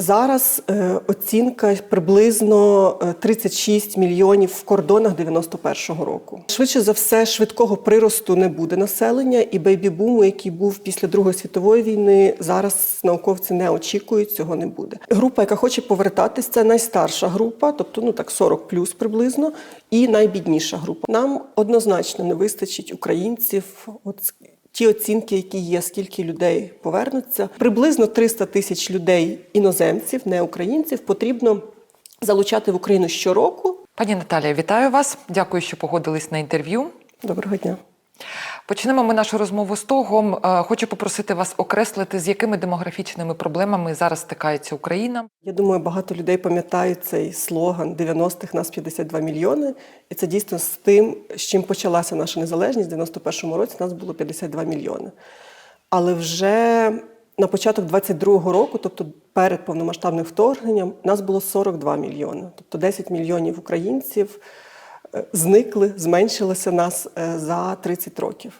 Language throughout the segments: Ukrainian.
Зараз е, оцінка приблизно е, 36 мільйонів в кордонах 91-го року. Швидше за все, швидкого приросту не буде населення, і бейбі-буму, який був після Другої світової війни, зараз науковці не очікують, цього не буде. Група, яка хоче повертатись, це найстарша група, тобто ну так 40 плюс приблизно, і найбідніша група. Нам однозначно не вистачить українців. От ті оцінки, які є, скільки людей повернуться, приблизно 300 тисяч людей, іноземців, не українців, потрібно залучати в Україну щороку. Пані Наталія, вітаю вас. Дякую, що погодились на інтерв'ю. Доброго дня. Почнемо ми нашу розмову з того. е, Хочу попросити вас окреслити, з якими демографічними проблемами зараз стикається Україна. Я думаю, багато людей пам'ятають цей слоган 90-х нас 52 мільйони. І це дійсно з тим, з чим почалася наша незалежність. В 91-му році нас було 52 мільйони. Але вже на початок 22-го року, тобто перед повномасштабним вторгненням, нас було 42 мільйони. Тобто 10 мільйонів українців зникли, зменшилося нас е, за 30 років.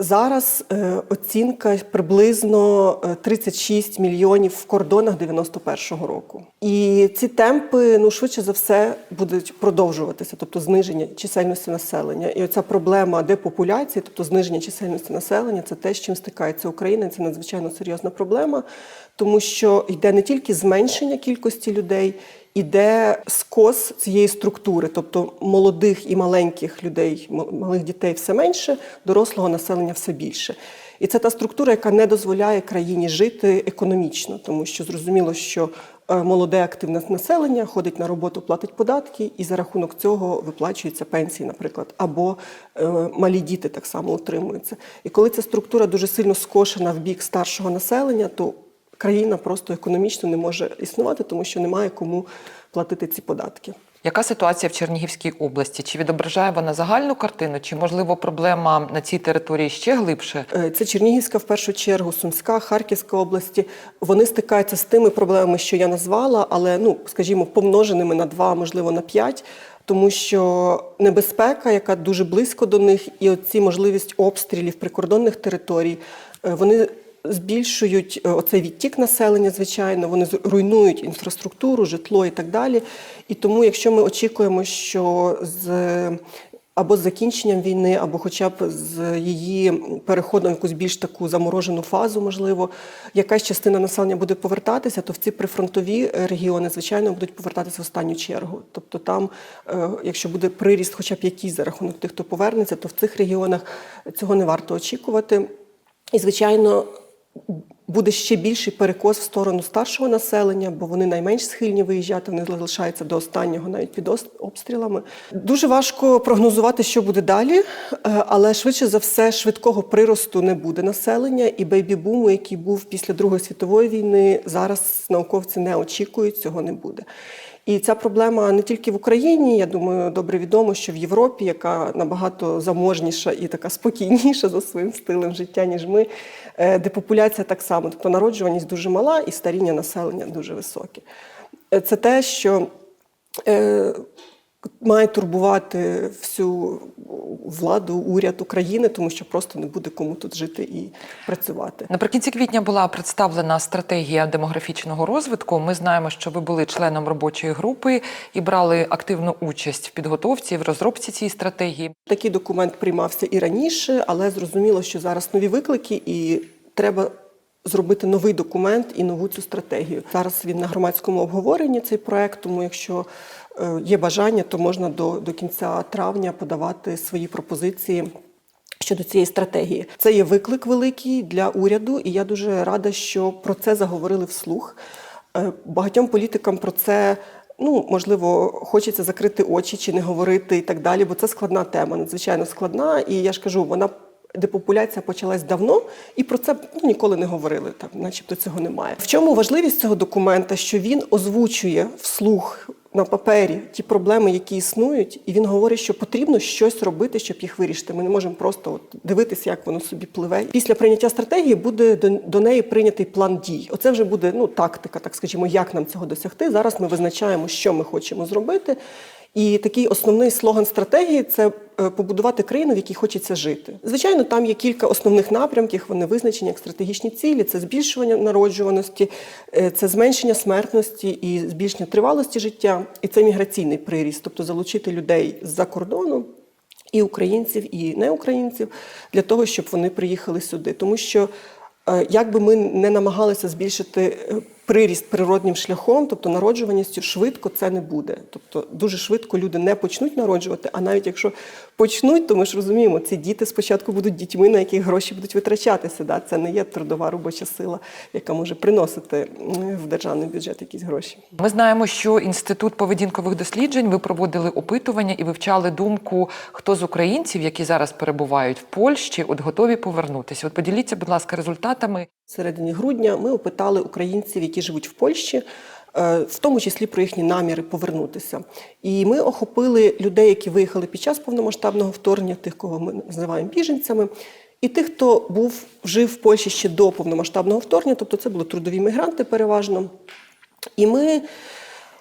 Зараз е, оцінка приблизно е, 36 мільйонів в кордонах 91-го року. І ці темпи, ну швидше за все, будуть продовжуватися, тобто зниження чисельності населення. І оця проблема депопуляції, тобто зниження чисельності населення, це те, з чим стикається Україна. Це надзвичайно серйозна проблема, тому що йде не тільки зменшення кількості людей. Іде скос цієї структури, тобто молодих і маленьких людей, малих дітей все менше, дорослого населення все більше. І це та структура, яка не дозволяє країні жити економічно, тому що зрозуміло, що е, молоде активне населення ходить на роботу, платить податки, і за рахунок цього виплачуються пенсії, наприклад, або е, малі діти так само утримуються. І коли ця структура дуже сильно скошена в бік старшого населення, то країна просто економічно не може існувати, тому що немає кому платити ці податки. Яка ситуація в Чернігівській області? Чи відображає вона загальну картину, чи можливо проблема на цій території ще глибше? Е, Це Чернігівська в першу чергу, Сумська, Харківська області. Вони стикаються з тими проблемами, що я назвала, але ну, скажімо, помноженими на два, можливо, на п'ять. Тому що небезпека, яка дуже близько до них, і оці можливість обстрілів прикордонних територій, е, вони збільшують е, оцей відтік населення, звичайно, вони руйнують інфраструктуру, житло і так далі. І тому, якщо ми очікуємо, що з або з закінченням війни, або хоча б з її переходом в якусь більш таку заморожену фазу, можливо, якась частина населення буде повертатися, то в ці прифронтові регіони, звичайно, будуть повертатися в останню чергу. Тобто, там, е, якщо буде приріст, хоча б якийсь за рахунок тих, хто повернеться, то в цих регіонах цього не варто очікувати. І, звичайно, буде ще більший перекос в сторону старшого населення, бо вони найменш схильні виїжджати, вони залишаються до останнього навіть під обстрілами. Дуже важко прогнозувати, що буде далі, е, але швидше за все, швидкого приросту не буде населення, і бейбі-буму, який був після Другої світової війни, зараз науковці не очікують, цього не буде. І ця проблема не тільки в Україні. Я думаю, добре відомо, що в Європі, яка набагато заможніша і така спокійніша за своїм стилем життя, ніж ми, депопуляція так само. Тобто народжуваність дуже мала і старіння населення дуже високе. Е, Це те, що е, має турбувати всю владу, уряд України, тому що просто не буде кому тут жити і працювати. Наприкінці квітня була представлена стратегія демографічного розвитку. Ми знаємо, що ви були членом робочої групи і брали активну участь в підготовці в розробці цієї стратегії. Такий документ приймався і раніше, але зрозуміло, що зараз нові виклики, і треба зробити новий документ і нову цю стратегію. Зараз він на громадському обговоренні цей проект, тому якщо є бажання, то можна до, до кінця травня подавати свої пропозиції. Щодо цієї стратегії, це є виклик великий для уряду, і я дуже рада, що про це заговорили вслух. Е, Багатьом політикам про це ну можливо хочеться закрити очі чи не говорити і так далі, бо це складна тема, надзвичайно складна. І я ж кажу, вона депопуляція почалась давно, і про це ну, ніколи не говорили, так, начебто цього немає. В чому важливість цього документа? Що він озвучує вслух на папері ті проблеми, які існують, і він говорить, що потрібно щось робити, щоб їх вирішити. Ми не можемо просто от дивитися, як воно собі пливе. Після прийняття стратегії буде до, до неї прийнятий план дій. Оце вже буде ну тактика, так скажімо, як нам цього досягти. Зараз ми визначаємо, що ми хочемо зробити. І такий основний слоган стратегії це е, побудувати країну, в якій хочеться жити. Звичайно, там є кілька основних напрямків. Вони визначені як стратегічні цілі: це збільшування народжуваності, е, це зменшення смертності і збільшення тривалості життя, і це міграційний приріст, тобто залучити людей з-за кордону. І українців, і неукраїнців для того, щоб вони приїхали сюди. Тому що е, як би ми не намагалися збільшити приріст природнім шляхом, тобто народжуваністю, швидко це не буде. Тобто дуже швидко люди не почнуть народжувати, а навіть якщо почнуть, то ми ж розуміємо, ці діти спочатку будуть дітьми, на яких гроші будуть витрачатися. Да? Це не є трудова робоча сила, яка може приносити в державний бюджет якісь гроші. Ми знаємо, що інститут поведінкових досліджень ви проводили опитування і вивчали думку, хто з українців, які зараз перебувають в Польщі, от готові повернутися. От поділіться, будь ласка, результатами. В середині грудня ми опитали українців, які живуть в Польщі, е, в тому числі про їхні наміри повернутися. І ми охопили людей, які виїхали під час повномасштабного вторгнення, тих, кого ми називаємо біженцями, і тих, хто був жив в Польщі ще до повномасштабного вторгнення, тобто це були трудові мігранти переважно. І ми,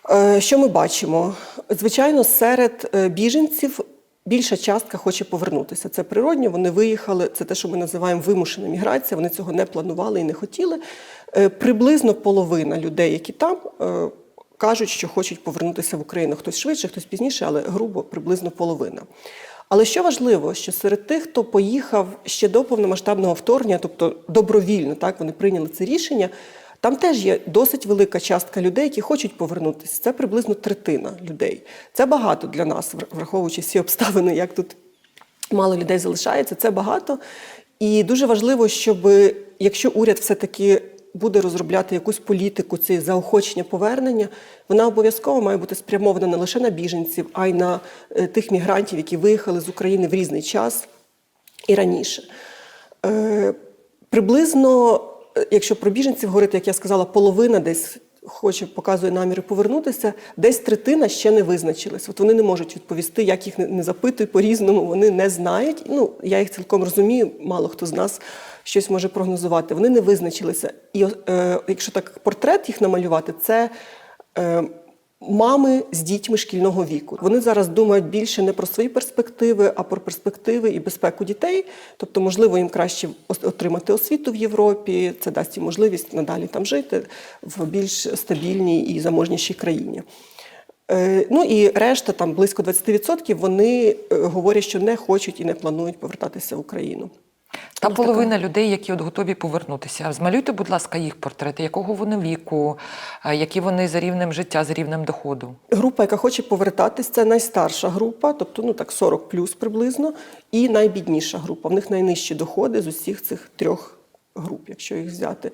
е, що ми бачимо? Звичайно, серед е, біженців більша частка хоче повернутися. Це природньо, вони виїхали, це те, що ми називаємо вимушена міграція, вони цього не планували і не хотіли. Е, Приблизно половина людей, які там, е, кажуть, що хочуть повернутися в Україну. Хтось швидше, хтось пізніше, але грубо приблизно половина. Але що важливо, що серед тих, хто поїхав ще до повномасштабного вторгнення, тобто добровільно, так вони прийняли це рішення. Там теж є досить велика частка людей, які хочуть повернутися. Це приблизно третина людей. Це багато для нас, враховуючи всі обставини, як тут мало людей залишається. Це багато. І дуже важливо, щоб якщо уряд все-таки буде розробляти якусь політику цієї заохочення повернення, вона обов'язково має бути спрямована не лише на біженців, а й на е, тих мігрантів, які виїхали з України в різний час і раніше. Е, Приблизно, е, якщо про біженців говорити, як я сказала, половина десь хоче, показує наміри повернутися, десь третина ще не визначились. От вони не можуть відповісти, як їх не запитують по-різному, вони не знають. Ну, я їх цілком розумію, мало хто з нас щось може прогнозувати. Вони не визначилися. І е, якщо так портрет їх намалювати, це. Е, Мами з дітьми шкільного віку. Вони зараз думають більше не про свої перспективи, а про перспективи і безпеку дітей. Тобто, можливо, їм краще отримати освіту в Європі. Це дасть їм можливість надалі там жити в більш стабільній і заможнішій країні. Е, Ну і решта, там близько 20%, вони е, говорять, що не хочуть і не планують повертатися в Україну. Та ну, половина людей, які от готові повернутися. Змалюйте, будь ласка, їх портрети, якого вони віку, е, які вони за рівнем життя, за рівнем доходу. Група, яка хоче повертатись, це найстарша група, тобто ну так 40 плюс приблизно, і найбідніша група. В них найнижчі доходи з усіх цих трьох груп, якщо їх взяти.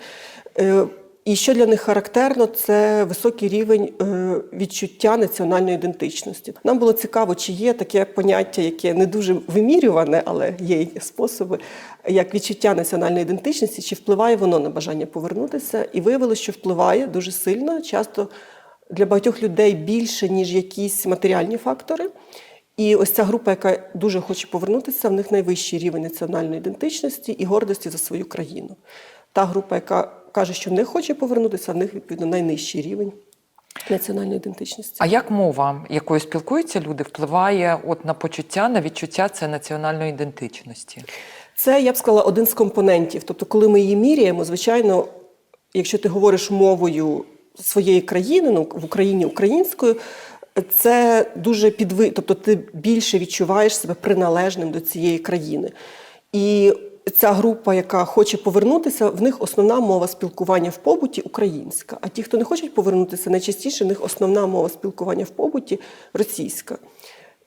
І що для них характерно, це високий рівень е, відчуття національної ідентичності. Нам було цікаво, чи є таке поняття, яке не дуже вимірюване, але є способи, як відчуття національної ідентичності, чи впливає воно на бажання повернутися. І виявилося, що впливає дуже сильно, часто для багатьох людей більше, ніж якісь матеріальні фактори. І ось ця група, яка дуже хоче повернутися, в них найвищий рівень національної ідентичності і гордості за свою країну. Та група, яка каже, що не хоче повернутися, в них відповідно найнижчий рівень національної ідентичності. А як мова, якою спілкуються люди, впливає от на почуття, на відчуття це національної ідентичності? Це я б сказала один з компонентів. Тобто, коли ми її міряємо, звичайно, якщо ти говориш мовою своєї країни, ну в Україні українською, це дуже підви... тобто ти більше відчуваєш себе приналежним до цієї країни. І ця група, яка хоче повернутися, в них основна мова спілкування в побуті українська. А ті, хто не хочуть повернутися, найчастіше в них основна мова спілкування в побуті російська.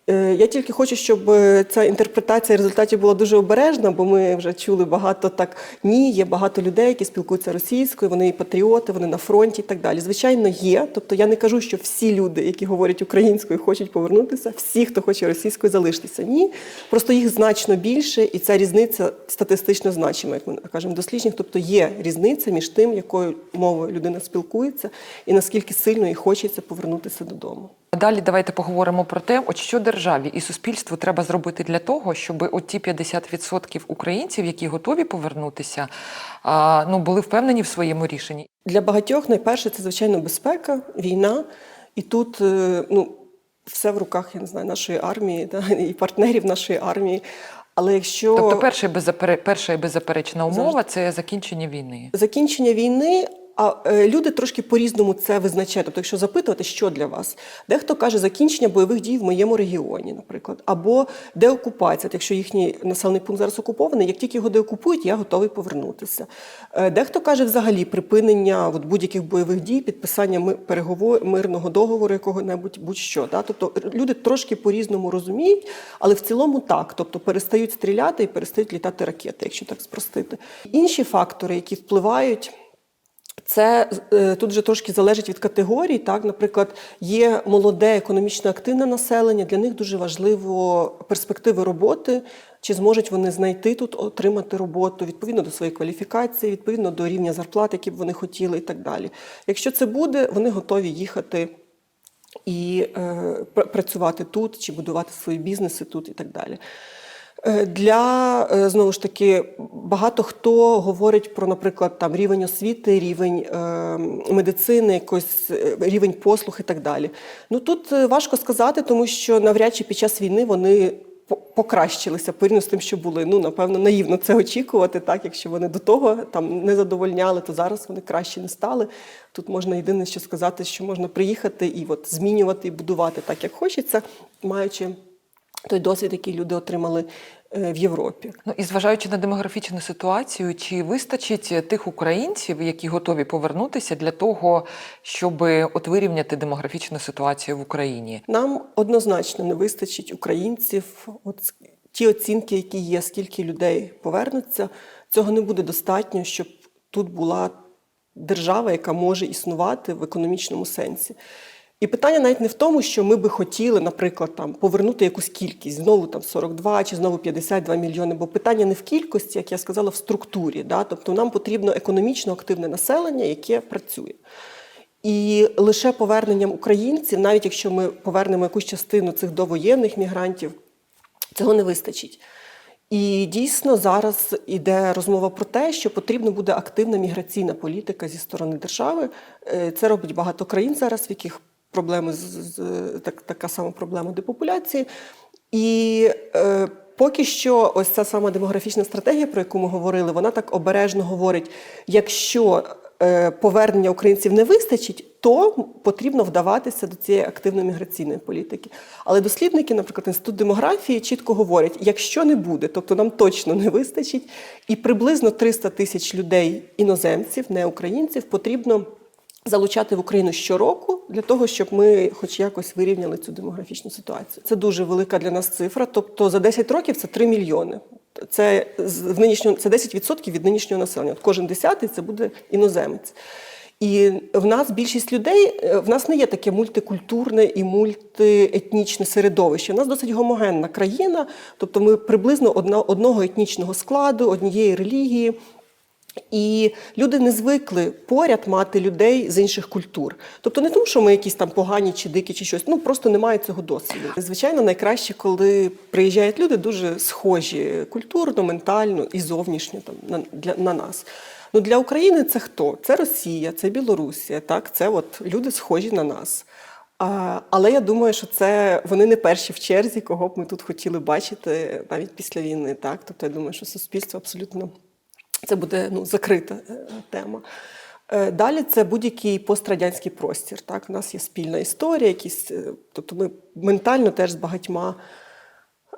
Е, Я тільки хочу, щоб е, ця інтерпретація результатів була дуже обережна, бо ми вже чули багато так. Ні, є багато людей, які спілкуються російською, вони і патріоти, вони на фронті і так далі. Звичайно, є. Тобто я не кажу, що всі люди, які говорять українською, хочуть повернутися, всі, хто хоче російською, залишитися. Ні, просто їх значно більше, і ця різниця статистично значима, як ми кажемо, дослідження. Тобто є різниця між тим, якою мовою людина спілкується, і наскільки сильно їй хочеться повернутися додому. Далі давайте поговоримо про те, от що державі і суспільству треба зробити для того, щоб от ті 50% українців, які готові повернутися, ну були впевнені в своєму рішенні. Для багатьох найперше це, звичайно, безпека, війна. І тут, е, ну, все в руках, я не знаю, нашої армії да, і партнерів нашої армії. Але якщо Тобто, перша і беззапере- перша і беззаперечна умова це закінчення війни. закінчення війни, а е, люди трошки по-різному це визначають. Тобто, якщо запитувати, що для вас, дехто каже закінчення бойових дій в моєму регіоні, наприклад, або деокупація. От Якщо їхній населений пункт зараз окупований, як тільки його деокупують, я готовий повернутися. Е, Дехто каже взагалі припинення от будь-яких бойових дій, підписання переговор- мирного договору, якого-небудь будь-що. Да? Тобто люди трошки по-різному розуміють, але в цілому так. Тобто перестають стріляти і перестають літати ракети, якщо так спростити. Інші фактори, які впливають. Це е, тут вже трошки залежить від категорій. Так, наприклад, є молоде економічно активне населення. Для них дуже важливо перспективи роботи. Чи зможуть вони знайти тут отримати роботу відповідно до своєї кваліфікації, відповідно до рівня зарплат, які б вони хотіли, і так далі. Якщо це буде, вони готові їхати і е, працювати тут, чи будувати свої бізнеси тут, і так далі. Е, Для е, знову ж таки багато хто говорить про, наприклад, там рівень освіти, рівень е, медицини, якось рівень послуг і так далі. Ну тут важко сказати, тому що навряд чи під час війни вони покращилися порівняно з тим, що були. Ну напевно, наївно це очікувати. Так, якщо вони до того там не задовольняли, то зараз вони краще не стали. Тут можна єдине, що сказати, що можна приїхати і от змінювати і будувати так, як хочеться, маючи той досвід, який люди отримали е, в Європі. Ну і зважаючи на демографічну ситуацію, чи вистачить тих українців, які готові повернутися для того, щоб от вирівняти демографічну ситуацію в Україні? Нам однозначно не вистачить українців. От ті оцінки, які є, скільки людей повернуться, цього не буде достатньо, щоб тут була держава, яка може існувати в економічному сенсі. І питання навіть не в тому, що ми би хотіли, наприклад, там повернути якусь кількість, знову там 42 чи знову 52 мільйони. Бо питання не в кількості, як я сказала, в структурі. Да? Тобто нам потрібно економічно активне населення, яке працює. І лише поверненням українців, навіть якщо ми повернемо якусь частину цих довоєнних мігрантів, цього не вистачить. І дійсно зараз іде розмова про те, що потрібна буде активна міграційна політика зі сторони держави. Е, Це робить багато країн зараз, в яких проблеми з, з так, така сама проблема депопуляції. І е, поки що, ось ця сама демографічна стратегія, про яку ми говорили, вона так обережно говорить: якщо е, повернення українців не вистачить, то потрібно вдаватися до цієї активної міграційної політики. Але дослідники, наприклад, інститут демографії, чітко говорять: якщо не буде, тобто нам точно не вистачить, і приблизно 300 тисяч людей, іноземців, не українців, потрібно. Залучати в Україну щороку для того, щоб ми хоч якось вирівняли цю демографічну ситуацію. Це дуже велика для нас цифра. Тобто за 10 років це 3 мільйони. Це в нинішньому це 10% від нинішнього населення. От кожен десятий це буде іноземець. І в нас більшість людей, е, в нас не є таке мультикультурне і мультиетнічне середовище. У нас досить гомогенна країна, тобто ми приблизно одна, одного етнічного складу, однієї релігії. І люди не звикли поряд мати людей з інших культур. Тобто не тому, що ми якісь там погані чи дикі, чи щось. Ну просто немає цього досвіду. Звичайно, найкраще, коли приїжджають люди дуже схожі культурно, ментально і зовнішньо там на, для, на нас. Ну для України це хто? Це Росія, це Білорусія. Так, це от люди схожі на нас. А, але я думаю, що це вони не перші в черзі, кого б ми тут хотіли бачити навіть після війни. Так, тобто я думаю, що суспільство абсолютно це буде ну, закрита е, тема. Е, Далі це будь-який пострадянський простір. Так? У нас є спільна історія, якісь, е, тобто ми ментально теж з багатьма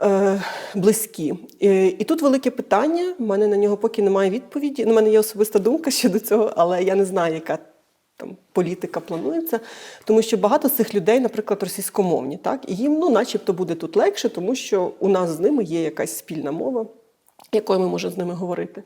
е, близькі. Е, І тут велике питання. У мене на нього поки немає відповіді. У мене є особиста думка щодо цього, але я не знаю, яка там політика планується. Тому що багато з цих людей, наприклад, російськомовні, так? і їм ну, начебто буде тут легше, тому що у нас з ними є якась спільна мова, якою ми можемо з ними говорити.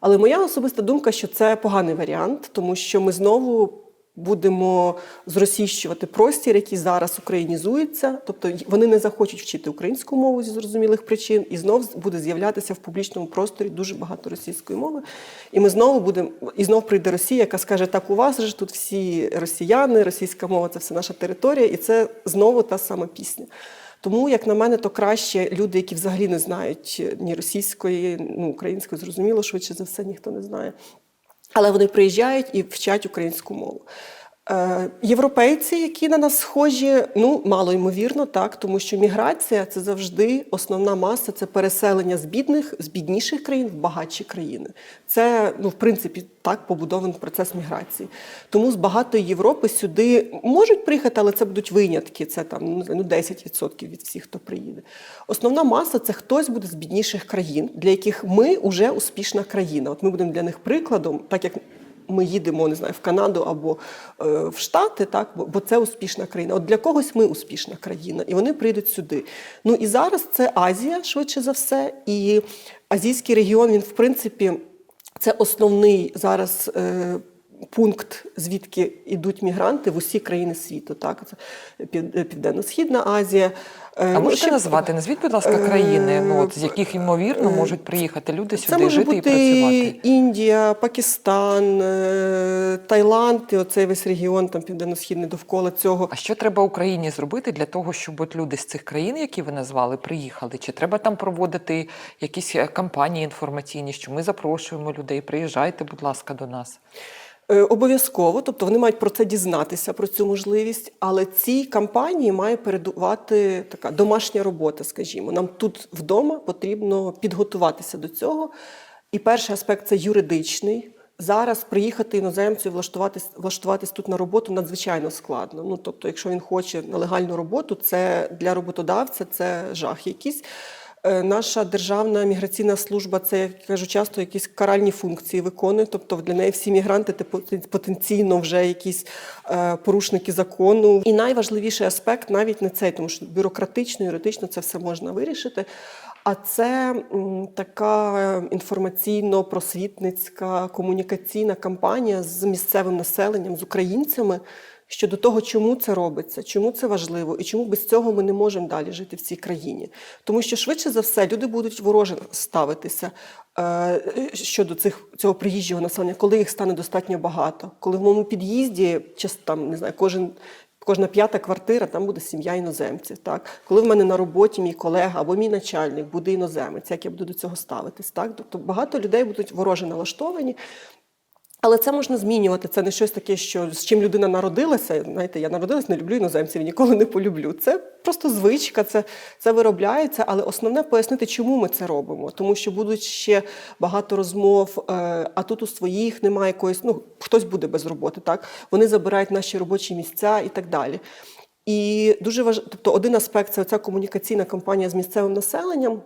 Але моя особиста думка, що це поганий варіант, тому що ми знову будемо зросійщувати простір, який зараз українізується. Тобто вони не захочуть вчити українську мову зі зрозумілих причин, і знов буде з'являтися в публічному просторі дуже багато російської мови. І ми знову будемо, і знов прийде Росія, яка скаже: так, у вас же тут всі росіяни, російська мова це все наша територія, і це знову та сама пісня. Тому, як на мене, то краще люди, які взагалі не знають ні російської, ну української, зрозуміло, швидше за все ніхто не знає. Але вони приїжджають і вчать українську мову. Е, Європейці, які на нас схожі, ну мало ймовірно, так, тому що міграція це завжди основна маса, це переселення з бідних, з бідніших країн в багатші країни. Це ну, в принципі так побудований процес міграції. Тому з багатої Європи сюди можуть приїхати, але це будуть винятки. Це там ну, не ну, 10% від всіх, хто приїде. Основна маса це хтось буде з бідніших країн, для яких ми вже успішна країна. От ми будемо для них прикладом, так як ми їдемо, не знаю, в Канаду або е, в Штати, так, бо, бо це успішна країна. От для когось ми успішна країна, і вони прийдуть сюди. Ну і зараз це Азія, швидше за все, і азійський регіон, він, в принципі, це основний зараз. Е, Пункт, звідки йдуть мігранти в усі країни світу, так це Пів- Південно-Східна Азія. Е, А ну, можете ще- назвати, назвіть, будь ласка, Е, країни, ну, от, з яких ймовірно е, можуть приїхати люди Це сюди може жити бути і працювати. Індія, Пакистан, е, Таїланд, і оцей весь регіон там південно-східний довкола цього. А що треба Україні зробити для того, щоб от люди з цих країн, які ви назвали, приїхали? Чи треба там проводити якісь е, кампанії інформаційні, що ми запрошуємо людей, приїжджайте, будь ласка, до нас. Е, Обов'язково, тобто вони мають про це дізнатися, про цю можливість, але цій кампанії має передувати така домашня робота, скажімо. Нам тут вдома потрібно підготуватися до цього. І перший аспект це юридичний. Зараз приїхати іноземцю влаштуватись, влаштуватись тут на роботу надзвичайно складно. Ну тобто, якщо він хоче на легальну роботу, це для роботодавця це жах якийсь. Е, Наша державна міграційна служба це я кажу часто якісь каральні функції виконує. Тобто для неї всі мігранти це потен- потенційно вже якісь е, порушники закону. І найважливіший аспект навіть не цей, тому що бюрократично, юридично це все можна вирішити. А це така інформаційно-просвітницька комунікаційна кампанія з місцевим населенням, з українцями щодо того, чому це робиться, чому це важливо і чому без цього ми не можемо далі жити в цій країні. Тому що швидше за все люди будуть вороже ставитися е, щодо цих цього приїжджого населення, коли їх стане достатньо багато. Коли в моєму під'їзді час там не знаю, кожен. Кожна п'ята квартира, там буде сім'я іноземців. Так? Коли в мене на роботі мій колега або мій начальник буде іноземець, як я буду до цього ставитись? Так? Тобто багато людей будуть вороже налаштовані. Але це можна змінювати. Це не щось таке, що з чим людина народилася. Знаєте, я народилась, не люблю іноземців, ніколи не полюблю. Це просто звичка, це, це виробляється. Але основне пояснити, чому ми це робимо. Тому що будуть ще багато розмов, е, а тут у своїх немає якоїсь, ну хтось буде без роботи, так вони забирають наші робочі місця і так далі. І дуже важ... тобто один аспект це ця комунікаційна кампанія з місцевим населенням.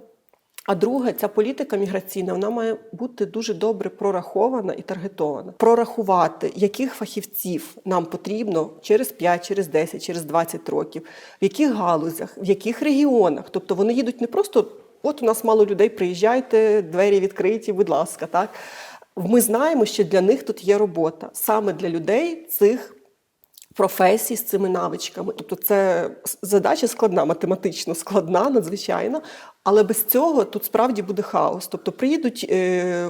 А друге, ця політика міграційна вона має бути дуже добре прорахована і таргетована. Прорахувати, яких фахівців нам потрібно через 5, через 10, через 20 років, в яких галузях, в яких регіонах. Тобто вони їдуть не просто от у нас мало людей, приїжджайте, двері відкриті, будь ласка. Так ми знаємо, що для них тут є робота саме для людей цих професій з цими навичками. Тобто це задача складна, математично складна, надзвичайно. Але без цього тут справді буде хаос. Тобто приїдуть е,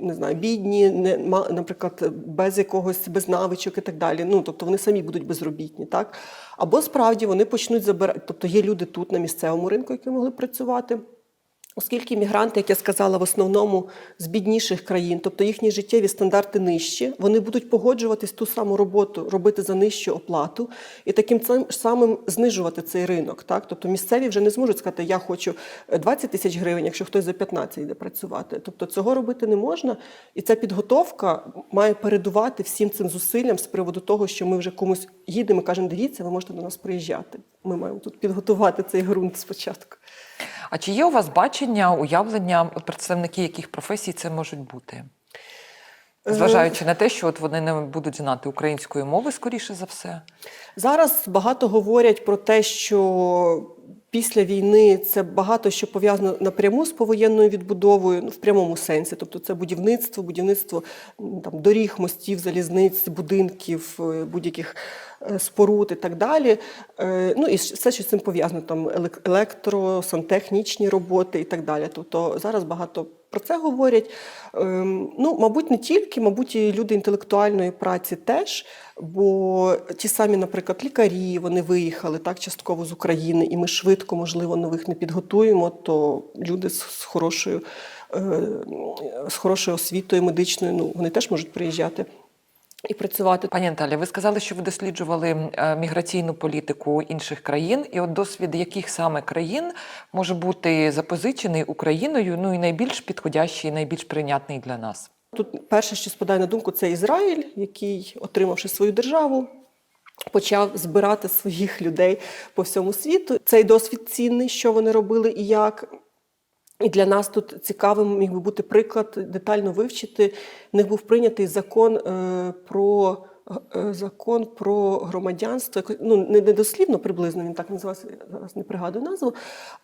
не знаю, бідні, не, наприклад, без якогось без навичок і так далі. Ну тобто вони самі будуть безробітні, так або справді вони почнуть забирати. Тобто є люди тут на місцевому ринку, які могли працювати. Оскільки мігранти, як я сказала, в основному з бідніших країн, тобто їхні життєві стандарти нижчі, вони будуть погоджуватись ту саму роботу робити за нижчу оплату і таким самим знижувати цей ринок. Так? Тобто місцеві вже не зможуть сказати, я хочу 20 тисяч гривень, якщо хтось за 15 йде працювати. Тобто цього робити не можна. І ця підготовка має передувати всім цим зусиллям з приводу того, що ми вже комусь їдемо і кажемо, дивіться, ви можете до нас приїжджати. Ми маємо тут підготувати цей ґрунт спочатку. А чи є у вас бачення, уявлення, представники яких професій це можуть бути? Е, Зважаючи на те, що от вони не будуть знати української мови, скоріше за все. Зараз багато говорять про те, що після війни це багато що пов'язано напряму з повоєнною відбудовою, ну в прямому сенсі. Тобто це будівництво, будівництво там доріг, мостів, залізниць, будинків, е, будь-яких е, споруд і так далі. Е, Ну і все, що з цим пов'язано, там елек- електро, сантехнічні роботи і так далі. Тобто зараз багато про це говорять. Ем, Ну, мабуть, не тільки, мабуть, і люди інтелектуальної праці теж. Бо ті самі, наприклад, лікарі вони виїхали так частково з України, і ми швидко, можливо, нових не підготуємо. То люди з, хорошою е, з хорошою освітою медичною, ну вони теж можуть приїжджати. І працювати. Пані Наталя, ви сказали, що ви досліджували е, міграційну політику інших країн, і от досвід яких саме країн може бути запозичений Україною, ну і найбільш підходящий, найбільш прийнятний для нас. Тут перше, що спадає на думку, це Ізраїль, який, отримавши свою державу, почав збирати своїх людей по всьому світу. Цей досвід цінний, що вони робили і як. І для нас тут цікавим міг би бути приклад детально вивчити. В них був прийнятий закон е, про. е, Закон про громадянство, ну не дослівно приблизно він так називався, я зараз не пригадую назву.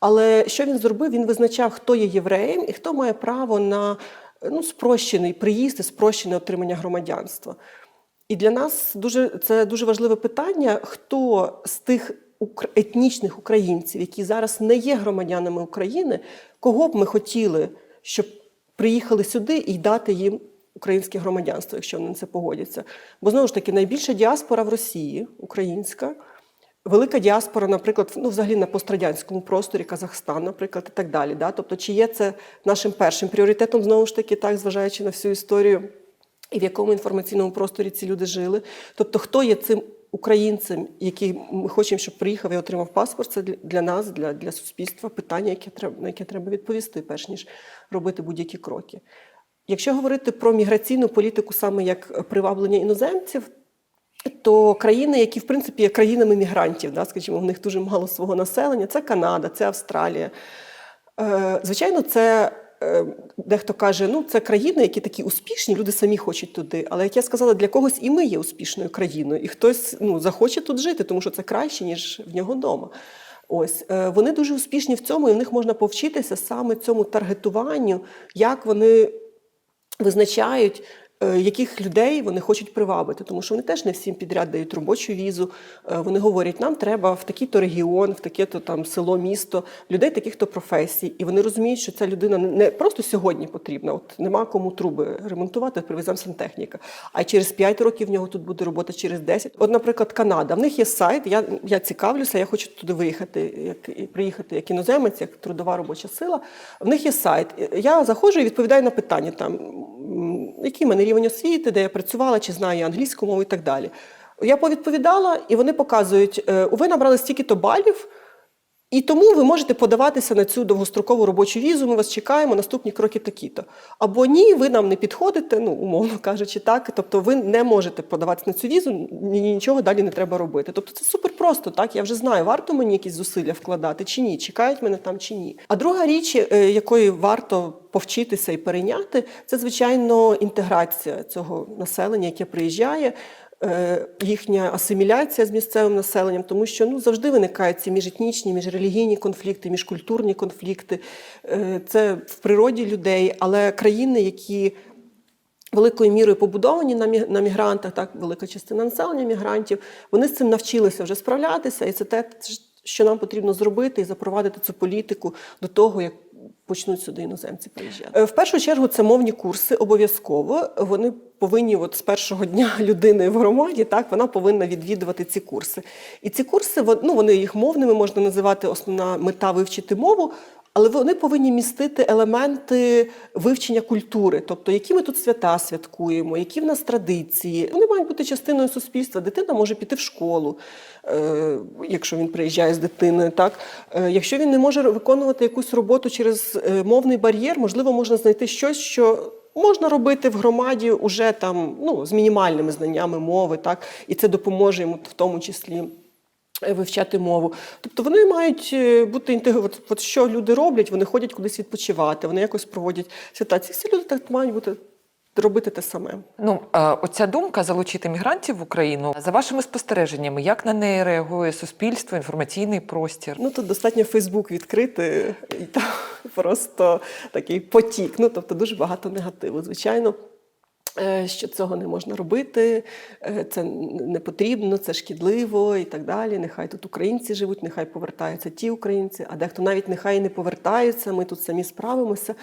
Але що він зробив? Він визначав, хто є євреєм і хто має право на ну, спрощений приїзд і спрощене отримання громадянства. І для нас дуже це дуже важливе питання: хто з тих етнічних українців, які зараз не є громадянами України, кого б ми хотіли, щоб приїхали сюди і дати їм українське громадянство, якщо вони на це погодяться. Бо знову ж таки найбільша діаспора в Росії українська. Велика діаспора, наприклад, ну, взагалі на пострадянському просторі, Казахстан, наприклад, і так далі. Да? Тобто, чи є це нашим першим пріоритетом, знову ж таки, так, зважаючи на всю історію, і в якому інформаційному просторі ці люди жили? Тобто, хто є цим українцем, який ми хочемо, щоб приїхав і отримав паспорт, це для- нас, для, для суспільства, питання, яке треба, на яке треба відповісти, перш ніж робити будь-які кроки. Якщо говорити про міграційну політику саме як приваблення іноземців, то країни, які в принципі є країнами мігрантів, да, скажімо, в них дуже мало свого населення, це Канада, це Австралія. Е, звичайно, це дехто каже, ну це країни, які такі успішні, люди самі хочуть туди. Але як я сказала, для когось і ми є успішною країною, і хтось ну, захоче тут жити, тому що це краще, ніж в нього вдома. Ось е, вони дуже успішні в цьому, і в них можна повчитися саме цьому таргетуванню, як вони визначають, е, яких людей вони хочуть привабити, тому що вони теж не всім підряд дають робочу візу. Е, Вони говорять, нам треба в такий-то регіон, в таке-то там село, місто, людей таких-то професій. І вони розуміють, що ця людина не- просто сьогодні потрібна. От нема кому труби ремонтувати, привеземо сантехніка. А через 5 років в нього тут буде робота через 10. От, наприклад, Канада. В них є сайт. Я, я цікавлюся, я хочу туди виїхати, як приїхати як іноземець, як трудова робоча сила. В них є сайт. Я заходжу і відповідаю на питання там, м, який мене рівень освіти, де я працювала, чи знаю англійську мову і так далі. Я повідповідала, і вони показують, е, ви набрали стільки-то балів, і тому ви можете подаватися на цю довгострокову робочу візу. Ми вас чекаємо, наступні кроки такі-то. Або ні, ви нам не підходите, ну умовно кажучи, так. Тобто ви не можете подаватися на цю візу, ні- нічого далі не треба робити. Тобто це супер просто, так. Я вже знаю, варто мені якісь зусилля вкладати чи ні, чекають мене там чи ні. А друга річ, е, якої варто повчитися і перейняти, це звичайно інтеграція цього населення, яке приїжджає їхня асиміляція з місцевим населенням, тому що ну завжди виникають ці міжетнічні, міжрелігійні конфлікти, міжкультурні конфлікти. Е, Це в природі людей, але країни, які великою мірою побудовані на мігрантах, так велика частина населення мігрантів, вони з цим навчилися вже справлятися, і це те, що нам потрібно зробити, і запровадити цю політику до того, як почнуть сюди іноземці приїжджати. Е, В першу чергу це мовні курси обов'язково. Вони повинні, от з першого дня людини в громаді, так вона повинна відвідувати ці курси. І ці курси, ну вони їх мовними можна називати основна мета вивчити мову. Але вони повинні містити елементи вивчення культури, тобто які ми тут свята святкуємо, які в нас традиції. Вони мають бути частиною суспільства. Дитина може піти в школу, е, якщо він приїжджає з дитиною. Так Е, якщо він не може виконувати якусь роботу через е, мовний бар'єр, можливо, можна знайти щось, що. Можна робити в громаді уже там ну з мінімальними знаннями мови, так і це допоможе йому в тому числі вивчати мову. Тобто вони мають е, бути інтегровані. От, що люди роблять, вони ходять кудись відпочивати, вони якось проводять свята. Ці всі люди так мають бути робити те саме. Ну, е, оця думка залучити мігрантів в Україну за вашими спостереженнями, як на неї реагує суспільство, інформаційний простір? Ну тут достатньо Фейсбук відкрити, і там просто такий потік. Ну тобто дуже багато негативу. Звичайно. Е, Що цього не можна робити, е, це не потрібно, це шкідливо і так далі. Нехай тут українці живуть, нехай повертаються ті українці, а дехто навіть нехай не повертаються, ми тут самі справимося.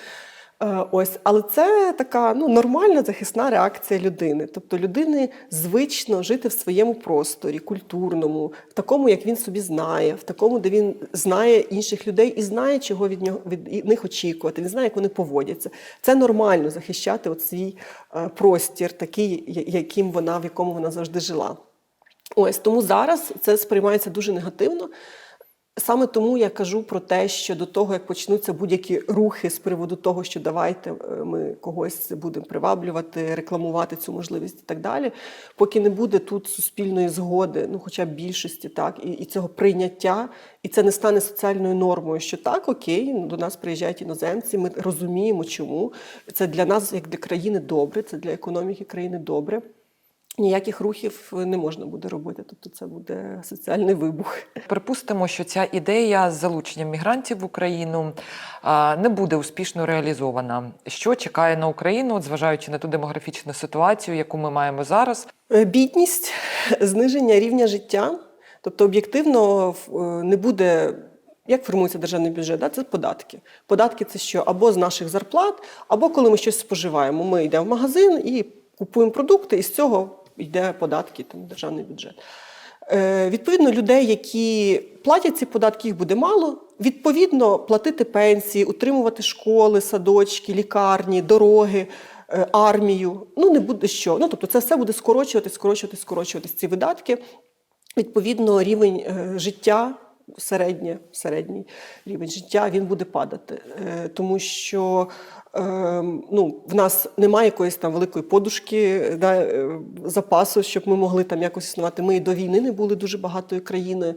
Е, Ось, але це така ну, нормальна захисна реакція людини. Тобто людини звично жити в своєму просторі, культурному, в такому, як він собі знає, в такому, де він знає інших людей і знає, чого від нього від них очікувати. Він знає, як вони поводяться. Це нормально захищати от свій е, простір, такий, яким вона, в якому вона завжди жила. Ось тому зараз це сприймається дуже негативно. Саме тому я кажу про те, що до того, як почнуться будь-які рухи з приводу того, що давайте е, ми когось будемо приваблювати, рекламувати цю можливість і так далі, поки не буде тут суспільної згоди, ну хоча б більшості, так, і, і цього прийняття, і це не стане соціальною нормою, що так, окей, до нас приїжджають іноземці, ми розуміємо, чому це для нас, як для країни, добре, це для економіки країни добре. Ніяких рухів не можна буде робити, тобто це буде соціальний вибух. Припустимо, що ця ідея з залученням мігрантів в Україну не буде успішно реалізована. Що чекає на Україну, зважаючи на ту демографічну ситуацію, яку ми маємо зараз? Е, Бідність, зниження рівня життя, тобто об'єктивно е, не буде. Як формується державний бюджет? Да? Це податки. Податки це що? Або з наших зарплат, або коли ми щось споживаємо. Ми йдемо в магазин і купуємо продукти, і з цього йде податки, там, державний бюджет. Е, відповідно, людей, які платять ці податки, їх буде мало. Відповідно, платити пенсії, утримувати школи, садочки, лікарні, дороги, е, армію. Ну не буде що. Ну тобто, це все буде скорочувати, скорочувати, скорочуватись ці видатки. Відповідно, рівень е, життя. Середнє, середній рівень життя він буде падати, Е, тому що е, ну, в нас немає якоїсь там великої подушки да, е, запасу, щоб ми могли там якось існувати. Ми і до війни не були дуже багатою країною.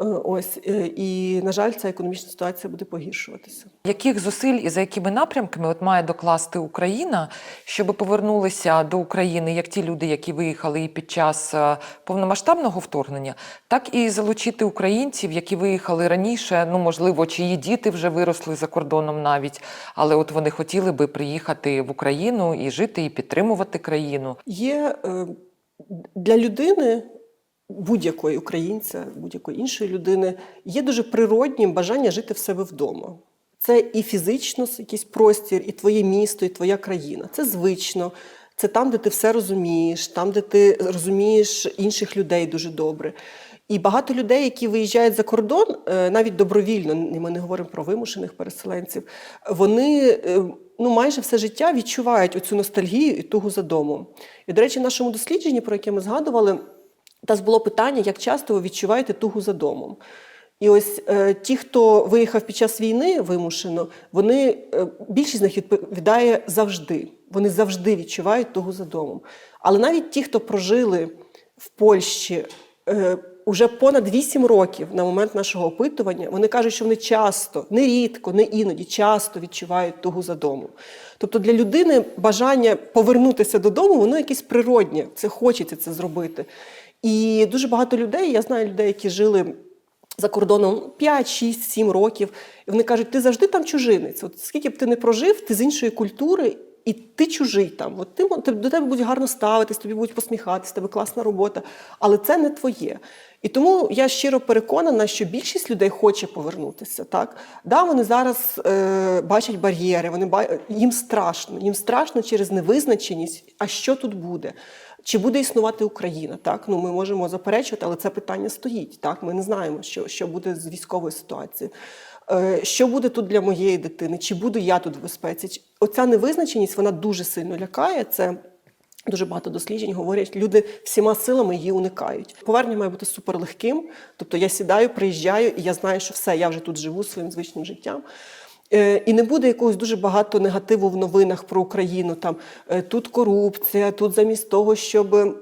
Е, Ось е, і на жаль, ця економічна ситуація буде погіршуватися. Яких зусиль і за якими напрямками от має докласти Україна, щоб повернулися до України як ті люди, які виїхали і під час е, повномасштабного вторгнення, так і залучити українців, які виїхали раніше. Ну можливо, чиї діти вже виросли за кордоном навіть, але от вони хотіли би приїхати в Україну і жити, і підтримувати країну. Є е, для людини, будь-якої українця, будь-якої іншої людини, є дуже природнім бажання жити в себе вдома. Це і фізично якийсь простір, і твоє місто, і твоя країна. Це звично. Це там, де ти все розумієш, там, де ти розумієш інших людей дуже добре. І багато людей, які виїжджають за кордон, е, навіть добровільно, ми не говоримо про вимушених переселенців, вони е, ну, майже все життя відчувають оцю ностальгію і тугу за домом. І, до речі, в нашому дослідженні, про яке ми згадували, нас було питання, як часто ви відчуваєте тугу за домом. І ось е, ті, хто виїхав під час війни вимушено, вони е, більшість з них відповідає завжди. Вони завжди відчувають тугу за домом. Але навіть ті, хто прожили в Польщі е, уже понад 8 років на момент нашого опитування, вони кажуть, що вони часто, не рідко, не іноді, часто відчувають тугу за домом. Тобто для людини бажання повернутися додому, воно якесь природнє, це хочеться це зробити. І дуже багато людей, я знаю людей, які жили за кордоном 5, 6, 7 років. І вони кажуть, ти завжди там чужинець. От скільки б ти не прожив, ти з іншої культури, і ти чужий там. От ти, до тебе будуть гарно ставитись, тобі будуть посміхатись, тебе класна робота, але це не твоє. І тому я щиро переконана, що більшість людей хоче повернутися. Так, да, вони зараз е, бачать бар'єри, вони ба... їм страшно, їм страшно через невизначеність. А що тут буде? Чи буде існувати Україна? Так, ну ми можемо заперечувати, але це питання стоїть. Так, ми не знаємо, що, що буде з військовою ситуацією. Е, Що буде тут для моєї дитини? Чи буду я тут в безпеці? Оця невизначеність вона дуже сильно лякає. Це дуже багато досліджень говорять, люди всіма силами її уникають. Повернення має бути суперлегким. Тобто я сідаю, приїжджаю, і я знаю, що все, я вже тут живу своїм звичним життям. Е, І не буде якогось дуже багато негативу в новинах про Україну. Там е, тут корупція, тут замість того, щоб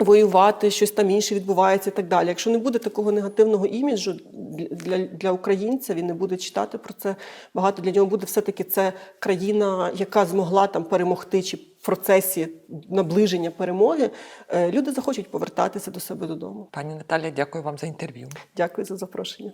воювати, щось там інше відбувається і так далі. Якщо не буде такого негативного іміджу для, для українця, він не буде читати про це багато. Для нього буде все-таки це країна, яка змогла там перемогти чи в процесі наближення перемоги. Е, Люди захочуть повертатися до себе додому. Пані Наталя, дякую вам за інтерв'ю. Дякую за запрошення.